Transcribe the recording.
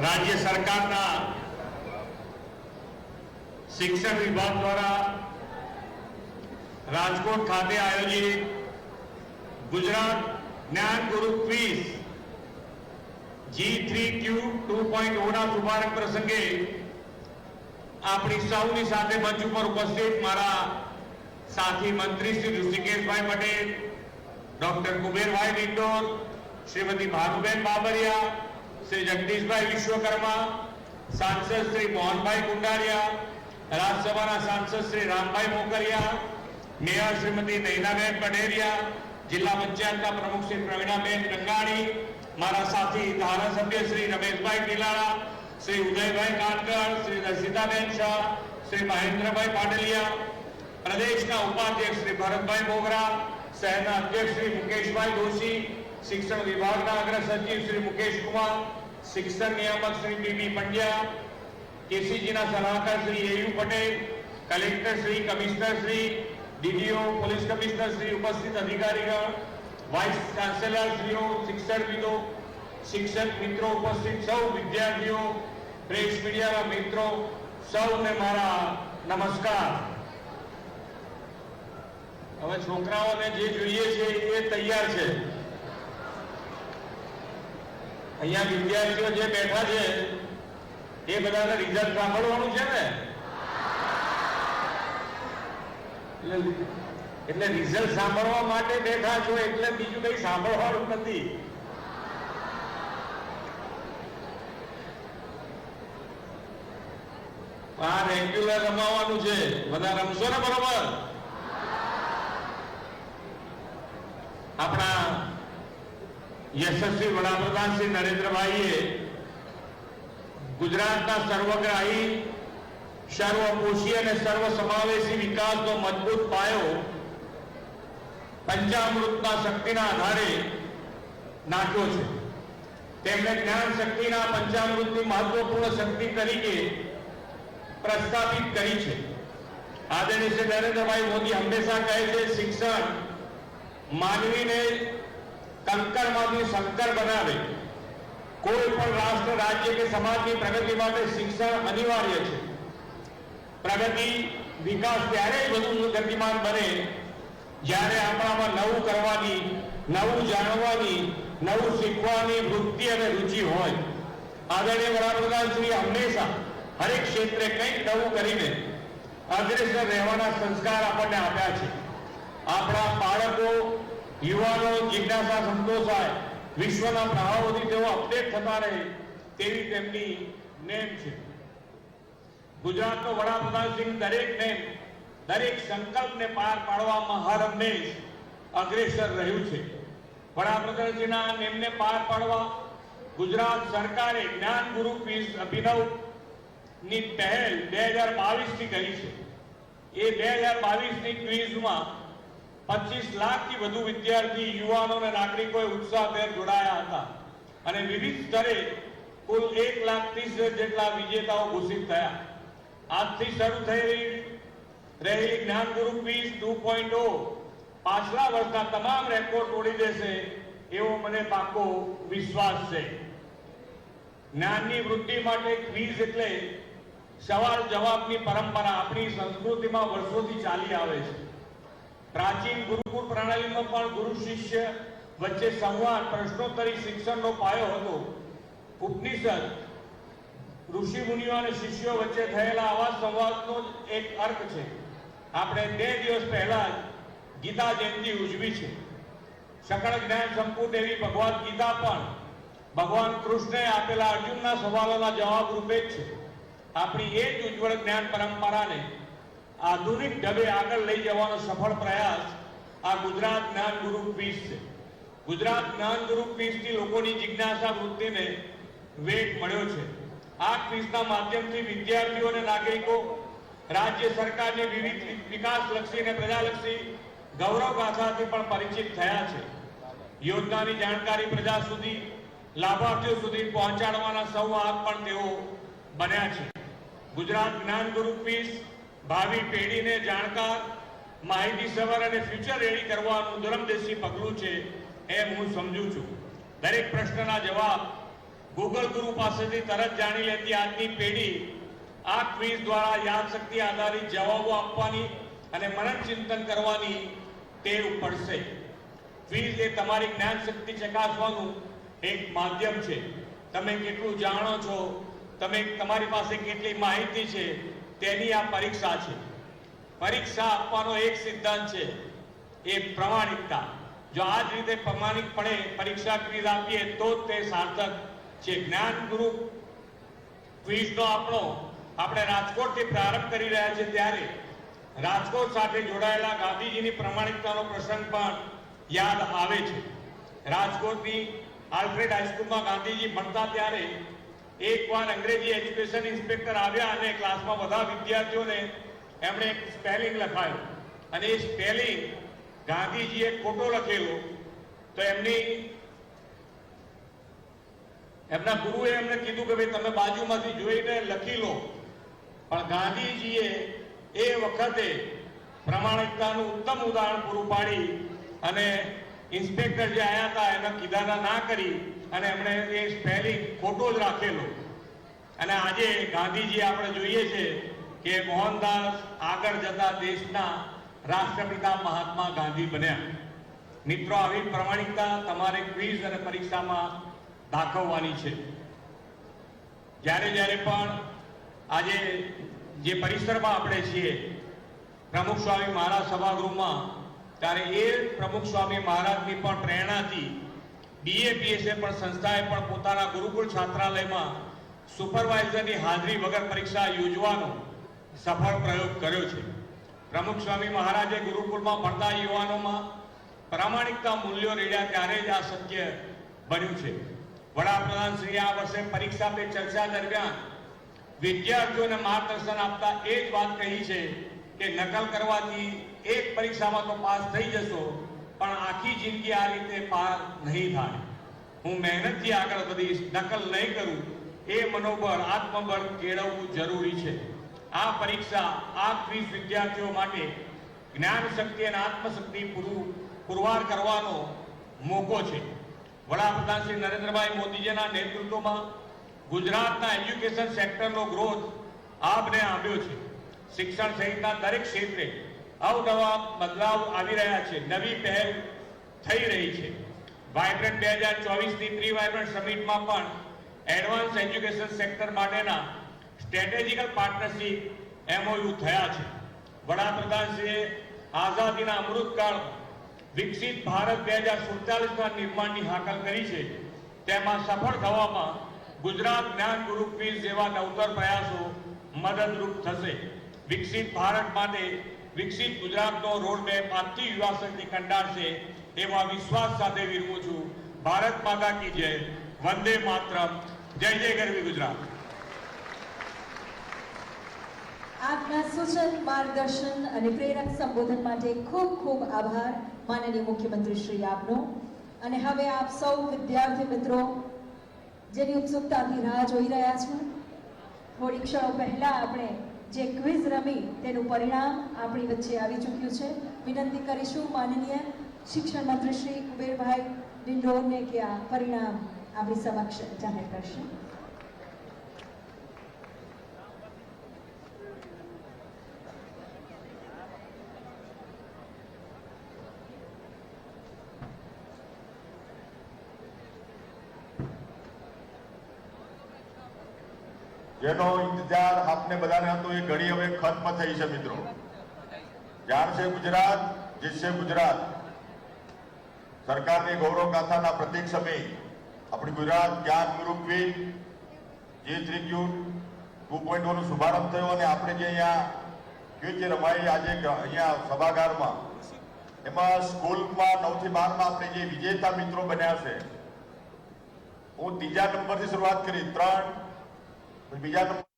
રાજ્ય સરકારના શિક્ષણ વિભાગ દ્વારા રાજકોટ ખાતે આયોજિત Gujarat Gyan Guru quiz G three Q two point ઓના શુભારંભ પ્રસંગે આપણી સૌની સાથે મંચ ઉપર ઉપસ્થિત મારા સાથી મંત્રી શ્રી ઋષિકેશભાઈ પટેલ, ડોક્ટર કુબેરભાઈ ડિંડોર, શ્રીમતી ભાનુબેન બાબરિયા શ્રી જગદીશભાઈ વિશ્વકર્મા, સાંસદ શ્રી મોહનભાઈ કુંડારિયા, રાજ્યસભાના સાંસદ શ્રી રામભાઈ મોકરિયા, મેયર શ્રીમતી નૈનાબેન પટેરિયા, જિલ્લા પંચાયતના પ્રમુખ શ્રી પ્રવીણાબેન રંગાણી મારા સાથી ધારાસભ્ય શ્રી રમેશભાઈ ટીલાળા, શ્રી ઉદયભાઈ કાનકર શ્રી રસિતાબેન શાહ, શ્રી મહેન્દ્રભાઈ પાટલિયા, પ્રદેશના ઉપાધ્યક્ષ શ્રી ભરતભાઈ બોગરા, શહેરના અધ્યક્ષ શ્રી મુકેશભાઈ દોશી, શિક્ષણ વિભાગના અગ્ર સચિવ શ્રી મુકેશ કુમાર શિક્ષણ નિયામક શ્રી બીબી પંડ્યા, કેસીજીના સલાહકાર Shri AU Patel, collector Shri commissioner Shri, DDO police commissioner Shri ઉપસ્થિત અધિકારીગણ, વાઇસ ચાન્સેલર શ્રીઓ, શિક્ષણવિદો, શિક્ષક મિત્રો ઉપસ્થિત, સૌ વિદ્યાર્થીઓ, પ્રેસ મીડિયાના મિત્રો, સૌને મારા નમસ્કાર. હવે છોકરાઓને જે જોઈએ છે એ તૈયાર છે. અહીંયા વિદ્યાર્થીઓ જે બેઠા છે, એ બધાને રિઝલ્ટ સાંભળવાનું છે ને? એટલે રિઝલ્ટ સાંભળવા માટે બેઠા છો એટલે બીજું કઈ સાંભળવાનું નથી. આ રેગ્યુલર રમાવાનું છે. બધા રમશો ને બરોબર આપણા યશસ્વી વડાપ્રધાન શ્રી નરેન્દ્રભાઈએ ગુજરાતના સર્વગ્રાહી સર્વપોષી અને સર્વ સમાવેશી વિકાસનો મજબૂત પાયો પંચામૃતના શક્તિના આધારે નાખ્યો છે. તેમણે જ્ઞાન શક્તિના પંચામૃતની મહત્વપૂર્ણ શક્તિ તરીકે પ્રસ્થાપિત કરી છે. આદરણીય શ્રી નરેન્દ્રભાઈ મોદી હંમેશા કહે છે, શિક્ષણ માનવીને કંકરમાંથી શંકર બનાવે. કોઈ પણ રાષ્ટ્ર, રાજ્ય કે સમાજની પ્રગતિ માટે શિક્ષણ અનિવાર્ય છે. પ્રગતિ, વિકાસ ત્યારે જ વધુ ગતિમાન બને જ્યારે આપણામાં નવું કરવાની, નવું જાણવાની, નવું શીખવાની વૃત્તિ અને રુચિ હોય. આદરણીય વડાપ્રધાન શ્રી, હંમેશા હરેક ક્ષેત્રે કંઈક નવું કરીને અગ્રેસર રહેવાના સંસ્કાર આપણને આપ્યા છે. આપણા બાળકો યુવાનો જિજ્ઞાસા સંતોષાય. વિશ્વના પ્રવાહોથી તેઓ અપડેટ થતા રહે તેવી તેમની નેમ છે. ગુજરાતનો સિંહ દરેક નેમ દરેક સંકલ્પને પાર પાડવામાં હર હંમેશ અગ્રેસર રહ્યું છે. વડાપ્રધાનશ્રીના નેમને પાર પાડવા ગુજરાત સરકારે જ્ઞાન ગુરુ પીસ અભિનવની પહેલ બે હજાર બાવીસથી કરી છે. એ બે હજાર બાવીસની ક્વિઝમાં પચીસ લાખથી વધુ વિદ્યાર્થી યુવાનો અને નાગરિકોએ ઉત્સાહભેર જોડાયા હતા. અને વિવિધ સ્તરે કુલ એક લાખ ત્રીસ જેટલા વિજેતાઓ ઘોષિત થયા. આજથી શરૂ થઈ રહેલી જ્ઞાન ગુરુ ક્વિઝ ટુ પોઈન્ટ પાછલા વર્ષના તમામ રેકોર્ડ તોડી દેશે એવો મને પાકો વિશ્વાસ છે. જ્ઞાનની વૃદ્ધિ માટે ક્વિઝ એટલે સવાલ જવાબની પરંપરા આપણી સંસ્કૃતિમાં વર્ષોથી ચાલી આવે છે. પ્રાચીન ગુરુકુળ પ્રણાલીમાં પણ ગુરુ શિષ્ય વચ્ચે સંવાદ, પ્રશ્નોત્તરી, શિક્ષણનો પાયો હતો. ઉપનિષદ, ઋષિ મુનિઓ અને શિષ્યો વચ્ચે થયેલા આવા સંવાદનો જ એક અર્થ છે. આપણે બે દિવસ પહેલા જ ગીતા જયંતિ ઉજવી છે. સકળ જ્ઞાન સંપૂર્ણ એવી ભગવદ્ ગીતા પણ ભગવાન કૃષ્ણે આપેલા અર્જુનના સવાલોના જવાબ રૂપે જ છે. આપણી એ જ ઉજ્જવળ જ્ઞાન પરંપરાને આધુનિક ઢબે આગળ લઈ જવાનો સફળ પ્રયાસ આ ગુજરાત જ્ઞાન ગુરુ ક્વિઝ છે. ગુજરાત જ્ઞાન ગુરુ ક્વિઝથી લોકોની જિજ્ઞાસા વૃત્તિને વેગ મળ્યો છે. આ ક્વિઝના માધ્યમથી વિદ્યાર્થીઓ અને નાગરિકો રાજ્ય સરકારની વિવિધ વિકાસલક્ષી અને પ્રજાલક્ષી ગૌરવ ગાથાથી પણ પરિચિત થયા છે. યોજનાની જાણકારી પ્રજા સુધી, લાભાર્થીઓ સુધી પહોંચાડવાના સૌ આપ પણ તેઓ બન્યા છે. ગુજરાત જ્ઞાન ગુરુ ક્વિઝ ભાવિ પેઢીને જાણકાર માહિતીસભર અને ફ્યુચર રેડી કરવાનું દૂરંદેશી પગલું છે એમ હું સમજુ છું. દરેક પ્રશ્નના જવાબ ગૂગલ ગુરુ પાસેથી તરત જાણી લેતી આજની પેઢી આ ક્વિઝ દ્વારા યાદશક્તિ આધારિત જવાબો આપવાની અને મનન ચિંતન કરવાની ટેવ પડશે. ક્વિઝ એ તમારી જ્ઞાન શક્તિ ચકાસવાનું એક માધ્યમ છે. તમે કેટલું જાણો છો? તમે તમારી પાસે કેટલી માહિતી છે? તેની આ પરીક્ષા છે. પરીક્ષા આપવાનો એક સિદ્ધાંત છે, એ પ્રમાણિકતા. જો આ જ રીતે પ્રમાણિકપણે પરીક્ષા ક્વિઝ આપીએ, તો તે સાર્થક છે. જ્ઞાન ગુરુ ક્વિઝનો આપણો, આપણે રાજકોટથી પ્રારંભ કરી રહ્યા છીએ ત્યારે રાજકોટ સાથે જોડાયેલા ગાંધીજીની પ્રમાણિકતાનો પ્રસંગ પણ યાદ આવે છે. રાજકોટની આલ્ફ્રેડ હાઈસ્કૂલમાં ગાંધીજી ભણતા ત્યારે એકવાર અંગ્રેજી એજ્યુકેશન ઇન્સ્પેક્ટર આવ્યા અને ક્લાસમાં બધા વિદ્યાર્થીઓને એમણે એક સ્પેલિંગ લખાયો. અને એ સ્પેલિંગ ગાંધીજીએ ખોટો લખેલો. તો એમની એમના ગુરુએ એમને કીધું કે ભાઈ તમે બાજુમાંથી જોઈને લખી લો. પણ ગાંધીજીએ એ વખતે પ્રમાણિકતાનું ઉત્તમ ઉદાહરણ પૂરું પાડી અને ઇન્સ્પેક્ટર જે આવ્યા હતા એના કીધાના ના કરી. અને એમણે એ સ્પેલિંગ ખોટો જ રાખેલો. અને આજે ગાંધીજી આપણે જોઈએ છે કે મોહનદાસ આગળ જતા દેશના રાષ્ટ્રપિતા મહાત્મા ગાંધી બન્યા. મિત્રો, આવી પ્રમાણિકતા તમારે ક્વિઝ અને પરીક્ષામાં દાખવવાની છે. જ્યારે જ્યારે પણ આજે જે પરિસરમાં આપણે છીએ પ્રમુખ સ્વામી મહારાજ સભાગૃહમાં, ત્યારે એ પ્રમુખ સ્વામી મહારાજની પણ પ્રેરણાથી બીએપીએસએ પણ સંસ્થાએ પણ પોતાના ગુરુકુળ છાત્રાલયમાં સુપરવાઇઝરની હાજરી વગર પરીક્ષા યોજવાનો સફળ પ્રયોગ કર્યો છે. પ્રમુખ સ્વામી મહારાજે ગુરુકુળમાં ભણતા યુવાનોમાં પ્રામાણિકતા મૂલ્યો રેડ્યા ત્યારે જ આ શક્ય બન્યું છે. વડાપ્રધાન શ્રી આ વર્ષે પરીક્ષા પે ચર્ચા દરમિયાન વિદ્યાર્થીઓને માર્ગદર્શન આપતા એ જ વાત કહી છે કે નકલ કરવાથી એક પરીક્ષામાં તો પાસ થઈ જશો પણ આખી જિંદગી આ રીતે પાર નહીં થાય. હું મહેનતથી આગળ વધીશ નકલ નહીં કરું, એ મનોબળ, આત્મબળ કેળવવું જરૂરી છે. આ પરીક્ષા આ ક્વિઝ વિદ્યાર્થીઓ માટે જ્ઞાન શક્તિ અને આત્મશક્તિ પૂરું પુરવાર કરવાનો મોકો છે. વડાપ્રધાન શ્રી નરેન્દ્રભાઈ મોદીજીના નેતૃત્વમાં ગુજરાતના એજ્યુકેશન સેક્ટરનો ગ્રોથ આપને આવ્યો છે. શિક્ષણ સહિતના દરેક ક્ષેત્રે અવનવા બદલાવ આવી રહ્યા છે. નવી પહેલ થઈ રહી છે. વાઇબ્રન્ટ બે હજાર ચોવીસની પ્રી વાઇબ્રન્ટ સમિટમાં પણ એડવાન્સ એજ્યુકેશન સેક્ટર માટેના સ્ટ્રેટેજિકલ પાર્ટનરશીપ એમઓયુ થયા છે. વડાપ્રધાનશ્રીએ આઝાદીના અમૃતકાળ વિકસિત ભારત બે હજાર સુડતાલીસના નિર્માણની હાકલ કરી છે. તેમાં સફળ થવામાં ગુજરાત જ્ઞાન ગુરુ ક્વિઝ જેવા નવતર પ્રયાસો મદદરૂપ થશે. વિકસિત ભારત માટે વિકસિત ગુજરાતનો રોડમેપ આજથી યુવા શક્તિ કંડારશે એમાં વિશ્વાસ સાથે વિરવું છું. ભારત માતા કી જય. વંદે માતરમ. જય જય ગરવી ગુજરાત. આપના સૂચન માર્ગદર્શન અને પ્રેરક સંબોધન માટે ખૂબ ખૂબ આભાર. માનનીય મુખ્યમંત્રી શ્રી આપનો. અને હવે આપ સૌ વિદ્યાર્થી મિત્રો, જેની ઉત્સુકતાથી રાહ જોઈ રહ્યા છો, થોડી ક્ષણો પહેલા આપણે જે ક્વિઝ રમી તેનું પરિણામ આપણી વચ્ચે આવી ચૂક્યું છે. વિનંતી કરીશું માનનીય શિક્ષણ મંત્રી શ્રી કુબેરભાઈ ડિંડોરને કે આ પરિણામ આપણી સમક્ષ જાહેર કરશે. જેનો ઇંતજાર આપને બધાને હતો, એ ઘડી હવે ખત્મ થઈ છે મિત્રો. જાણશે ગુજરાત જીતશે ગુજરાત. સરકારની ગૌરવ ગાથાના પ્રતિક સમય. આપણી ગુજરાત જ્ઞાન ગુરુ ક્વિઝ જે ત્રિક્યુટ ટુ પોઈન્ટ નો શુભારંભ થયો અને આપણે જે અહીંયા ક્વિઝ રમાઈ આજે અહીંયા સભાગારમાં, એમાં સ્કૂલમાં નવથી બારમાં આપણે જે વિજેતા મિત્રો બન્યા છે. હું ત્રીજા નંબરથી શરૂઆત કરી, ત્રણ બીજા નંબર